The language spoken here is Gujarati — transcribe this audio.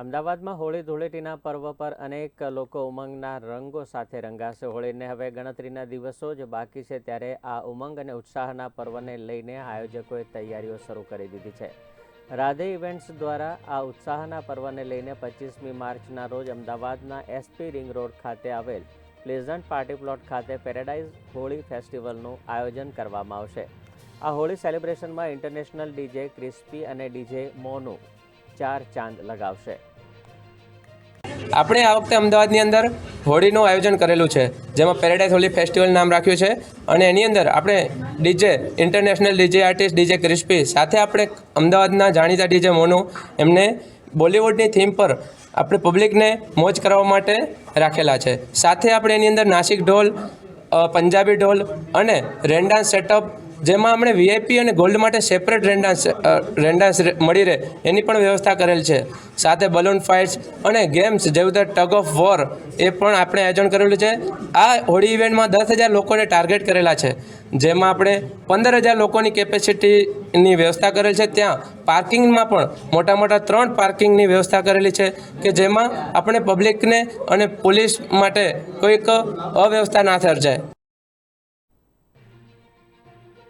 અમદાવાદમાં હોળી ધૂળેટીના પર્વ પર અનેક લોકો ઉમંગના રંગો સાથે રંગાશે. હોળીને હવે ગણતરીના દિવસો જ બાકી છે ત્યારે આ ઉમંગ અને ઉત્સાહના પર્વને લઈને આયોજકોએ તૈયારીઓ શરૂ કરી દીધી છે. રાધે ઇવેન્ટ્સ દ્વારા આ ઉત્સાહના પર્વને લઈને પચીસમી માર્ચના રોજ અમદાવાદના એસપી રિંગ રોડ ખાતે આવેલ પ્લેઝન્ટ પાર્ટી પ્લોટ ખાતે પેરેડાઇઝ હોળી ફેસ્ટિવલનું આયોજન કરવામાં આવશે. આ હોળી સેલિબ્રેશનમાં ઇન્ટરનેશનલ ડીજે ક્રિસ્પી અને ડીજે મોનું ચાર ચાંદ લગાવશે. આપણે આ વખતે અમદાવાદની અંદર હોળીનું આયોજન કરેલું છે, જેમાં પેરેડાઇઝ હોલી ફેસ્ટિવલ નામ રાખ્યું છે. અને એની અંદર આપણે DJ international DJ artist DJ crispy સાથે આપણે અમદાવાદના જાણીતા ડીજે મોનુ, એમને બોલિવૂડની થીમ પર આપણે પબ્લિકને મોજ કરવા માટે રાખેલા છે. સાથે આપણે એની અંદર નાસિક ઢોલ પંજાબી ઢોલ અને રેન્ડાન્સ સેટઅપ જેમાં આપણે વીઆઈપી અને ગોલ્ડ માટે સેપરેટ રેન્ડાન્સ રેન્ડાન્સ મળી રહે. એની પણ વ્યવસ્થા કરેલ છે. સાથે બલૂન ફાઇટ્સ અને ગેમ્સ જેવું કે ટગ ઓફ વોર એ પણ આપણે આયોજન કરેલું છે. આ હોળી ઇવેન્ટમાં દસ હજાર લોકોને ટાર્ગેટ કરેલા છે. જેમાં આપણે પંદર હજાર લોકોની કેપેસિટીની વ્યવસ્થા કરેલ છે. ત્યાં પાર્કિંગમાં પણ મોટા મોટા ત્રણ પાર્કિંગની વ્યવસ્થા કરેલી છે કે જેમાં આપણે પબ્લિકને અને પોલીસ માટે કોઈક અવ્યવસ્થા ના સર્જાય.